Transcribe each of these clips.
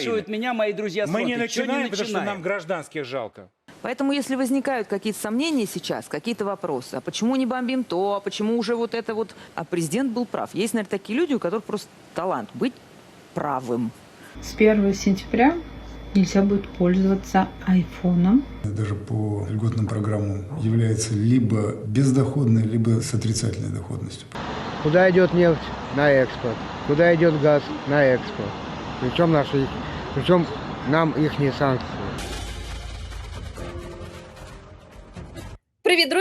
Спрашивают меня мои друзья с Мы не фронта, «Чё начинаем, потому что начинаем?» нам гражданских жалко. Поэтому, если возникают какие-то сомнения сейчас, какие-то вопросы, а почему не бомбим то, а почему уже вот это вот... А президент был прав. Есть, наверное, такие люди, у которых просто талант быть правым. С 1 сентября нельзя будет пользоваться айфоном. даже по льготным программам является либо бездоходной, либо с отрицательной доходностью. Куда идет нефть? На экспорт. Куда идет газ? На экспорт. Причем наши, причем нам их санкции.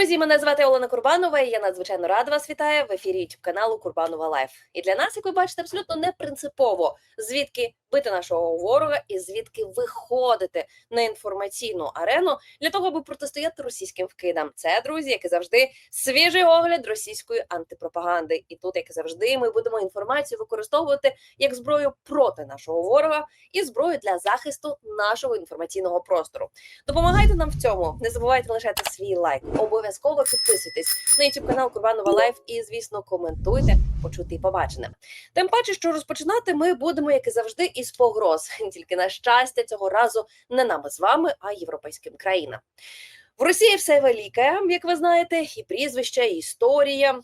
Друзі! Мене звати Олена Курбанова. і Я надзвичайно рада вас вітаю в ефірі youtube каналу Курбанова Лайф. І для нас, як ви бачите, абсолютно не принципово звідки бити нашого ворога і звідки виходити на інформаційну арену для того, аби протистояти російським вкидам. Це друзі, як і завжди, свіжий огляд російської антипропаганди. І тут, як і завжди, ми будемо інформацію використовувати як зброю проти нашого ворога і зброю для захисту нашого інформаційного простору. Допомагайте нам в цьому. Не забувайте лишати свій лайк. Обов'язково підписуйтесь на youtube канал Курбанова Лайф і, звісно, коментуйте, почути і побачене. Тим паче, що розпочинати ми будемо, як і завжди, із погроз. Тільки на щастя, цього разу не нами з вами, а європейським країнам. В Росії все велике, як ви знаєте, і прізвища, і історія.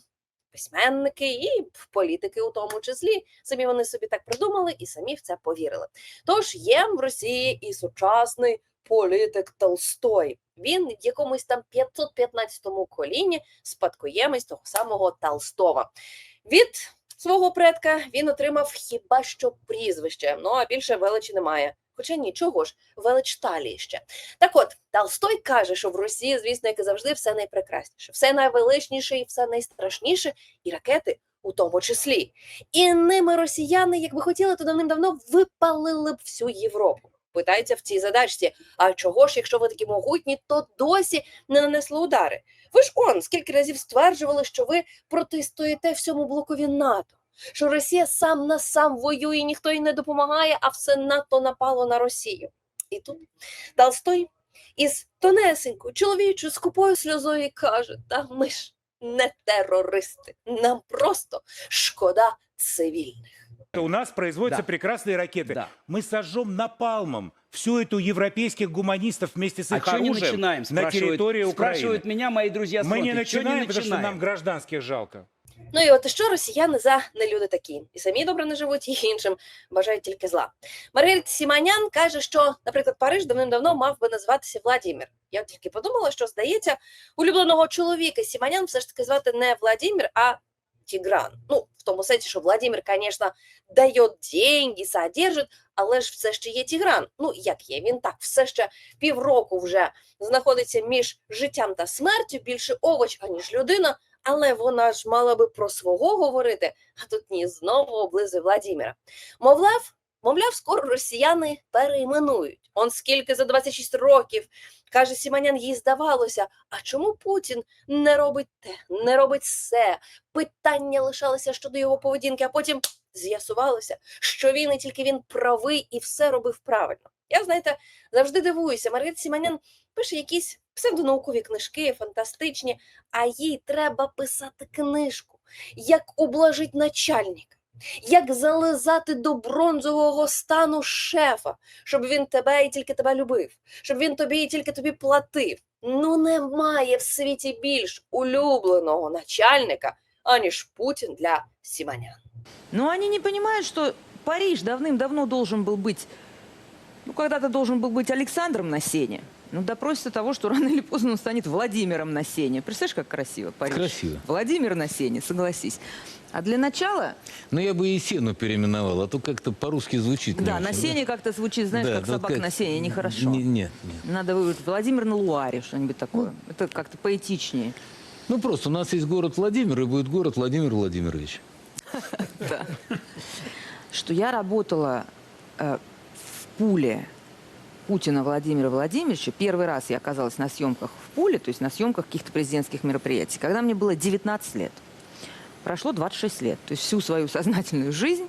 Письменники і політики, у тому числі, самі вони собі так придумали і самі в це повірили. Тож є в Росії і сучасний політик Толстой. Він в якомусь там 515-му коліні спадкоємець того самого Толстого. Від свого предка він отримав хіба що прізвище, ну а більше величі немає. Хоча нічого ж, велич талії ще. Так от, Толстой каже, що в Росії, звісно, як і завжди, все найпрекрасніше, все найвеличніше і все найстрашніше, і ракети у тому числі. І ними росіяни, якби хотіли, то давним-давно випалили б всю Європу. Питається в цій задачці: а чого ж, якщо ви такі могутні, то досі не нанесли удари? Ви ж он скільки разів стверджували, що ви протистоїте всьому блокові НАТО, що Росія сам на сам воює, ніхто їй не допомагає, а все НАТО напало на Росію. І тут Толстой із тонесенькою чоловічою скупою сльозою каже: Та ми ж не терористи, нам просто шкода цивільних. У нас производятся Да. прекрасные ракеты. Да. Мы сожжем напалмом всю эту европейских гуманистов вместе с А их что не оружием начинаем, на спрашивают, территории Украины. спрашивают меня мои друзья с Мы не фронта, «Чё начинаем, потому что начинаем?» нам гражданских жалко. Ну і от і що росіяни за нелюди такі, і самі добре не живуть, і іншим бажають тільки зла. Маргарита Сіманян каже, що, наприклад, Париж давним-давно мав би називатися Владімір. Я от тільки подумала, що здається, улюбленого чоловіка Сіманян все ж таки звати не Владимир, а Тігран. Ну, в тому сенсі, що Владимир, звісно, дає деньги, содержить, але ж все ще є Тігран. Ну, як є, він так все ще півроку вже знаходиться між життям та смертю, більше овоч, аніж людина, але вона ж мала би про свого говорити, а тут ні, знову облизує Владимира. Мовляв, мовляв, скоро росіяни перейменують. Он скільки за 26 років, каже Сіманян, їй здавалося, а чому Путін не робить те, не робить все? Питання лишалися щодо його поведінки, а потім з'ясувалося, що він і тільки він правий і все робив правильно. Я, знаєте, завжди дивуюся. Маргарита Сіманян пише якісь псевдонаукові книжки, фантастичні, а їй треба писати книжку, як ублажить начальника, як зализати до бронзового стану шефа, щоб він тебе і тільки тебе любив, щоб він тобі і тільки тобі платив. Ну немає в світі більш улюбленого начальника, аніж Путін для Сіманян. Но они не понимают, что Париж давным-давно должен был быть, ну, когда-то должен был быть Александром на сене. Ну, допросится того, что рано или поздно он станет Владимиром на сене. Представляешь, как красиво Париж? Красиво. Владимир на сене, согласись. А для начала, Ну, я бы и сену переименовал, а то как-то по-русски звучит. да, очень, на сене как-то звучит, знаешь, Да, как да, собака как- на сене, нехорошо. Не- нет, нет. Надо выбрать Владимир на Луаре, что-нибудь такое. Это как-то поэтичнее. Ну, просто у нас есть город Владимир, и будет город Владимир Владимирович. Да. Что я работала э, в Пуле Путина Владимира Владимировича. Первый раз я оказалась на съемках в Пуле, то есть на съемках каких-то президентских мероприятий, когда мне было 19 лет. Прошло 26 лет. То есть всю свою сознательную жизнь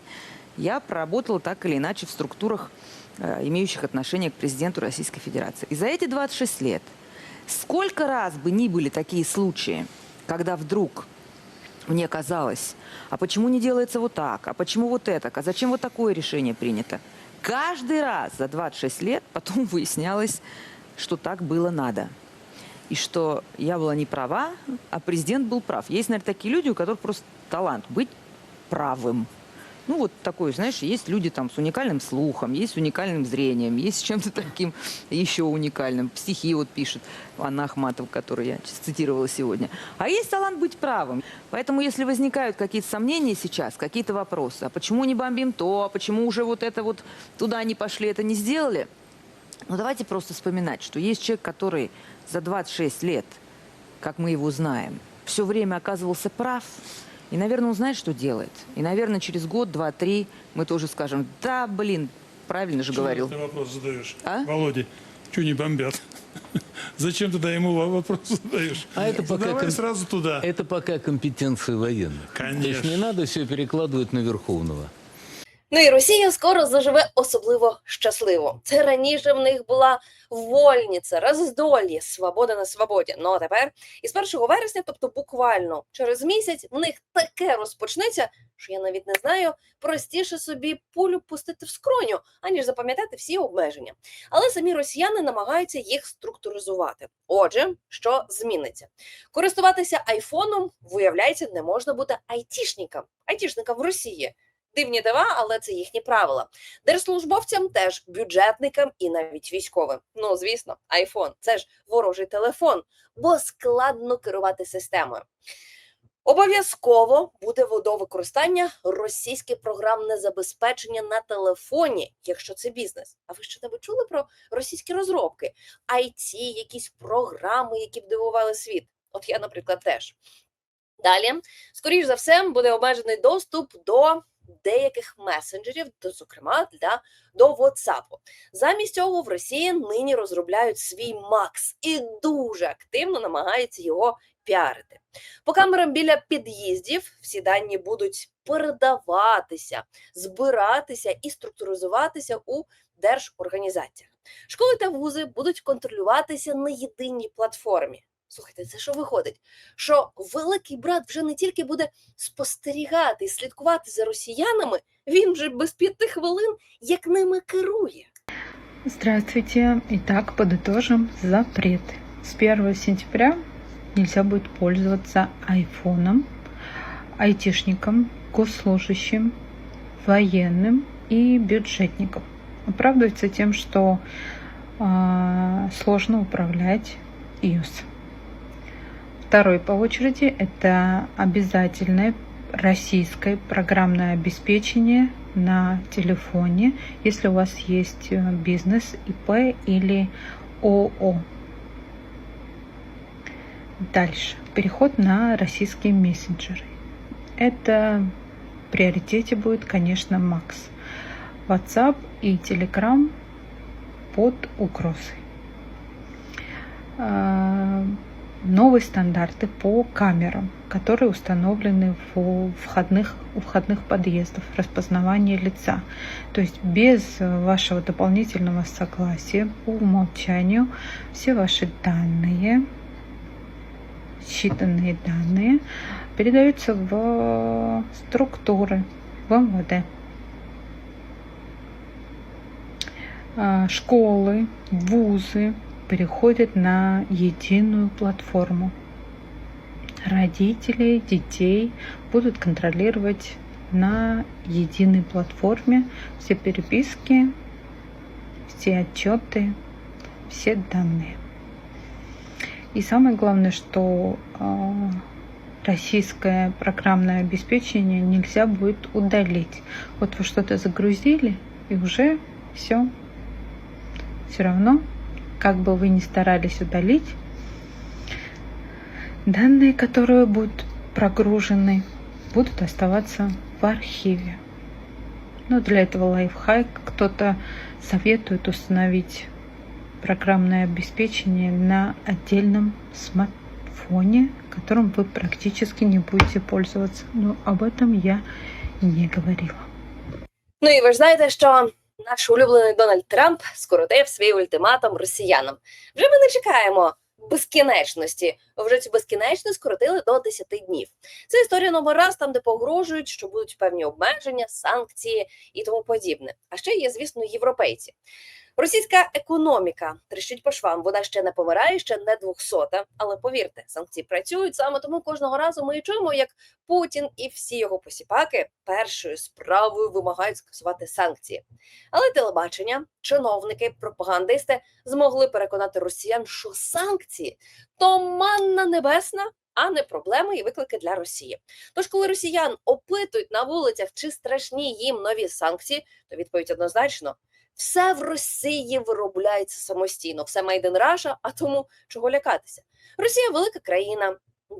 я проработала так или иначе в структурах, э, имеющих отношение к президенту Российской Федерации. И за эти 26 лет сколько раз бы ни были такие случаи, когда вдруг мне казалось, а почему не делается вот так, а почему вот это, а зачем вот такое решение принято? Каждый раз за 26 лет потом выяснялось, что так было надо. И что я была не права, а президент был прав. Есть, наверное, такие люди, у которых просто талант быть правым. Ну, вот такой, знаешь, есть люди там с уникальным слухом, есть с уникальным зрением, есть с чем-то таким еще уникальным. Стихи вот пишет Анна Ахматова, которую я цитировала сегодня. А есть талант быть правым. Поэтому, если возникают какие-то сомнения сейчас, какие-то вопросы, а почему не бомбим то, а почему уже вот это вот туда не пошли, это не сделали, ну, давайте просто вспоминать, что есть человек, который за 26 лет, как мы его знаем, все время оказывался прав, и, наверное, он знает, что делает. И, наверное, через год, два, три мы тоже скажем, да, блин, правильно же говорил. Ты вопрос задаешь. А? Володе, что не бомбят? Зачем тогда ему во- вопрос задаешь? А это пока Давай кон- сразу туда. Это пока компетенция военных. То есть Конечно. не надо все перекладывать на Верховного. Ну і Росія скоро заживе особливо щасливо. Це раніше в них була вольниця, роздолі, свобода на свободі. Ну а тепер із 1 вересня, тобто буквально через місяць, в них таке розпочнеться, що я навіть не знаю, простіше собі пулю пустити в скроню, аніж запам'ятати всі обмеження. Але самі росіяни намагаються їх структуризувати. Отже, що зміниться? Користуватися айфоном, виявляється, не можна бути айтішником, айтішником в Росії. Дивні дива, але це їхні правила. Держслужбовцям теж бюджетникам і навіть військовим. Ну звісно, айфон це ж ворожий телефон, бо складно керувати системою. Обов'язково буде до використання російське програмне забезпечення на телефоні, якщо це бізнес. А ви що-небудь чули про російські розробки? IT, якісь програми, які б дивували світ? От я, наприклад, теж. Далі, скоріш за все, буде обмежений доступ до деяких месенджерів, зокрема для до WhatsApp. Замість цього в Росії нині розробляють свій Макс і дуже активно намагаються його піарити. По камерам біля під'їздів всі дані будуть передаватися, збиратися і структуризуватися у держорганізаціях. Школи та вузи будуть контролюватися на єдиній платформі. Слухайте, це що виходить? Що великий брат вже не тільки буде спостерігати і слідкувати за росіянами, він вже без п'яти хвилин як ними керує. Здравствуйте. Итак, подытожим запрет. С 1 сентября нельзя будет пользоваться айфоном айтишникам, госслужащим, военным и бюджетникам. Оправдывается тем, что а, сложно управлять iOS. Второй по очереди это обязательное российское программное обеспечение на телефоне, если у вас есть э, бизнес, ИП или ООО. Дальше. Переход на российские мессенджеры. Это в приоритете будет, конечно, Макс. WhatsApp и Telegram под угрозой. Новые стандарты по камерам, которые установлены в входных, у входных подъездов, распознавание лица. То есть без э, вашего дополнительного согласия по умолчанию все ваши данные, считанные данные, передаются в структуры, в МВД. А, Школы, вузы переходят на единую платформу. Родители детей будут контролировать на единой платформе все переписки, все отчеты, все данные. И самое главное, что э, российское программное обеспечение нельзя будет удалить. Вот вы что-то загрузили, и уже все. Все равно, как бы вы ни старались удалить, данные, которые будут прогружены, будут оставаться в архиве. Но для этого лайфхак кто-то советует установить программное обеспечение на отдельном смартфоне, которым вы практически не будете пользоваться. Но об этом я не говорила. Ну і ви ж знаєте, що наш улюблений Дональд Трамп скоротив свій ультиматум росіянам. Вже ми не чекаємо безкінечності. Вже цю безкінечність скоротили до 10 днів. Це історія номер раз, там де погрожують, що будуть певні обмеження, санкції і тому подібне. А ще є, звісно, європейці. Російська економіка тріщить по швам. Вона ще не помирає, ще не двохсота. Але повірте, санкції працюють саме тому кожного разу ми чуємо, як Путін і всі його посіпаки першою справою вимагають скасувати санкції. Але телебачення, чиновники, пропагандисти змогли переконати росіян, що санкції то манна небесна. А не проблеми і виклики для Росії. Тож, коли росіян опитують на вулицях, чи страшні їм нові санкції, то відповідь однозначно: все в Росії виробляється самостійно, все in Russia, а тому чого лякатися? Росія велика країна,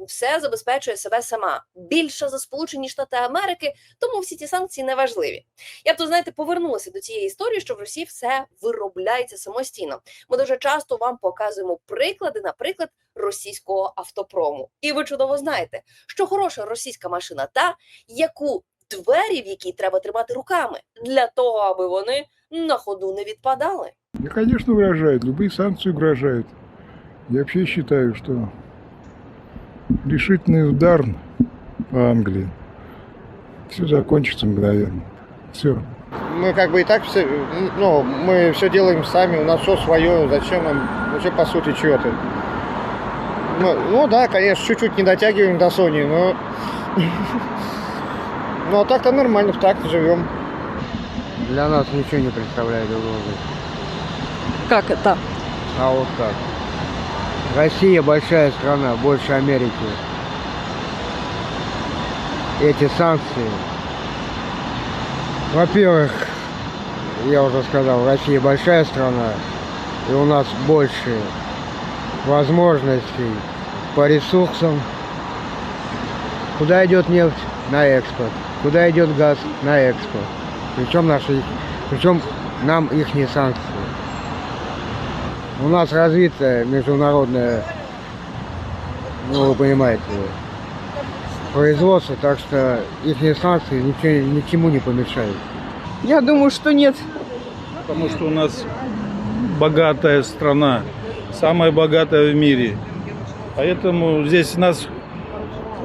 все забезпечує себе сама. Більша за Сполучені Штати Америки, тому всі ці санкції не важливі. Я б то знаєте повернулася до цієї історії, що в Росії все виробляється самостійно. Ми дуже часто вам показуємо приклади, наприклад, російського автопрому. І ви чудово знаєте, що хороша російська машина та яку двері, в якій треба тримати руками, для того, аби вони на ходу не відпадали. Да, конечно, угрожают. Любые санкции угрожают. Я вообще считаю, что решительный удар по Англии все закончится мгновенно. Все. Мы как бы и так все, ну, мы все делаем сами, у нас все свое, зачем нам, вообще по сути, чего ты? Ну, ну да, конечно, чуть-чуть не дотягиваем до Sony, но... Ну а так-то нормально, так живем. Для нас ничего не представляет угрозы. Как это? А вот как? Россия большая страна, больше Америки. Эти санкции. Во-первых, я уже сказал, Россия большая страна, и у нас больше возможностей по ресурсам. Куда идет нефть? На экспорт. Куда идет газ? На экспорт. Причем наши, причем нам их не санкции. У нас развитая международная, ну вы понимаете, производство, так что их санкции ничего, ни к чему не помешают. Я думаю, что нет. Потому что у нас богатая страна, самая богатая в мире. Поэтому здесь нас,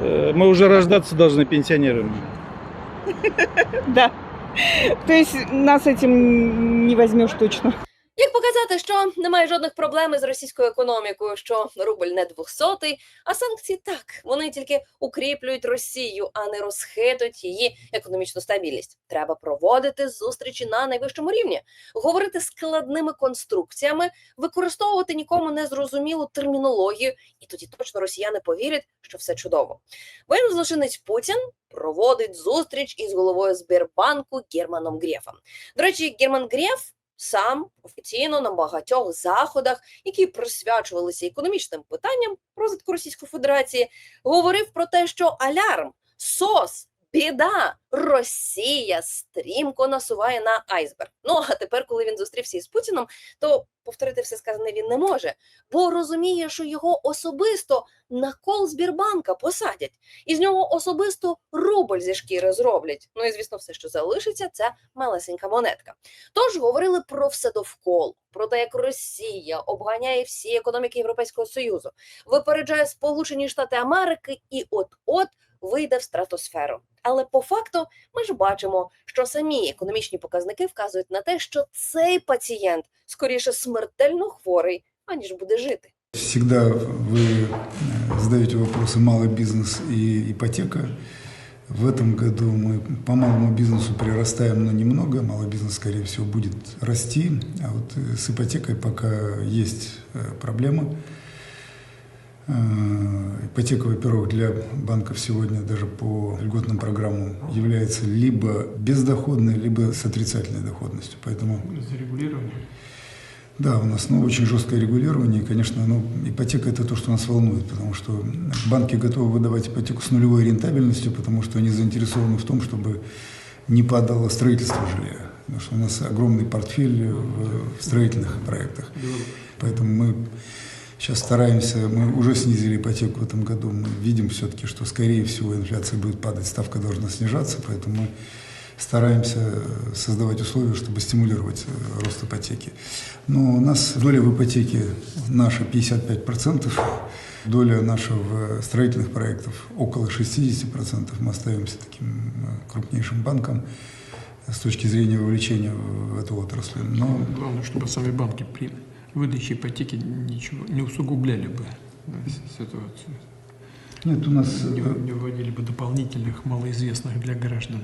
э, мы уже рождаться должны пенсионерами. Да. То есть нас этим не возьмешь точно. Як показати, що немає жодних проблем із російською економікою, що рубль не двохсотий, а санкції так вони тільки укріплюють Росію, а не розхитують її економічну стабільність. Треба проводити зустрічі на найвищому рівні, говорити складними конструкціями, використовувати нікому незрозумілу термінологію, і тоді точно росіяни повірять, що все чудово. Воєнний злочинець Путін проводить зустріч із головою Сбербанку Германом Грефом. До речі, Герман Греф сам офіційно на багатьох заходах, які присвячувалися економічним питанням розвитку Російської Федерації, говорив про те, що алярм, сос, біда, Росія стрімко насуває на айсберг. Ну а тепер, коли він зустрівся із Путіном, то повторити все сказане він не може, бо розуміє, що його особисто на кол Збірбанка посадять, і з нього особисто рубль зі шкіри зроблять. Ну і звісно, все, що залишиться, це малесенька монетка. Тож говорили про все довкола, про те, як Росія обганяє всі економіки Європейського Союзу, випереджає Сполучені Штати Америки і от-от вийде в стратосферу. Але по факту ми ж бачимо, що самі економічні показники вказують на те, що цей пацієнт скоріше смертельно хворий, аніж буде жити. Всегда вы э, задаете вопросы малый бизнес и ипотека. В этом году мы по малому бизнесу прирастаем, но немного. Малый бизнес, скорее всего, будет расти. А вот э, с ипотекой пока есть э, проблема. Э, Ипотека, во-первых, для банков сегодня даже по льготным программам является либо бездоходной, либо с отрицательной доходностью. Поэтому да, у нас ну, очень жесткое регулирование. И, конечно, ну, ипотека – это то, что нас волнует, потому что банки готовы выдавать ипотеку с нулевой рентабельностью, потому что они заинтересованы в том, чтобы не падало строительство жилья. Потому что у нас огромный портфель в строительных проектах. Поэтому мы сейчас стараемся, мы уже снизили ипотеку в этом году, мы видим все-таки, что, скорее всего, инфляция будет падать, ставка должна снижаться, поэтому мы стараемся э, создавать условия, чтобы стимулировать э, рост ипотеки. Но у нас доля в ипотеке наша 55%, доля наша в строительных проектов около 60%. Мы остаемся таким э, крупнейшим банком с точки зрения вовлечения в эту отрасль. Но Главное, чтобы сами банки при выдаче ипотеки ничего не усугубляли бы да, с- ситуацию. нет, у нас Не, э, не вводили бы дополнительных, малоизвестных для граждан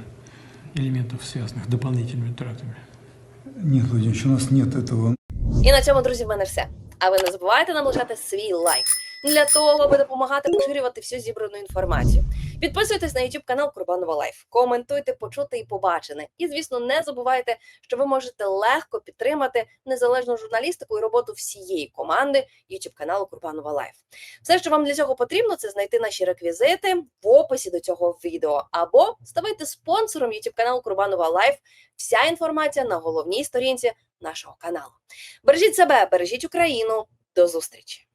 элементов, связанных с дополнительными тратами. нет, Владимир Ильич, у нас нет этого І на цьому, друзі, в мене все. А ви не забувайте нам лишати свій лайк для того, аби допомагати поширювати всю зібрану інформацію. Підписуйтесь на YouTube канал Курбанова Лайф, коментуйте, почути і побачене. І, звісно, не забувайте, що ви можете легко підтримати незалежну журналістику і роботу всієї команди YouTube каналу Курбанова Лайф. Все, що вам для цього потрібно, це знайти наші реквізити в описі до цього відео, або ставайте спонсором YouTube каналу Курбанова Лайф. Вся інформація на головній сторінці нашого каналу. Бережіть себе, бережіть Україну. До зустрічі!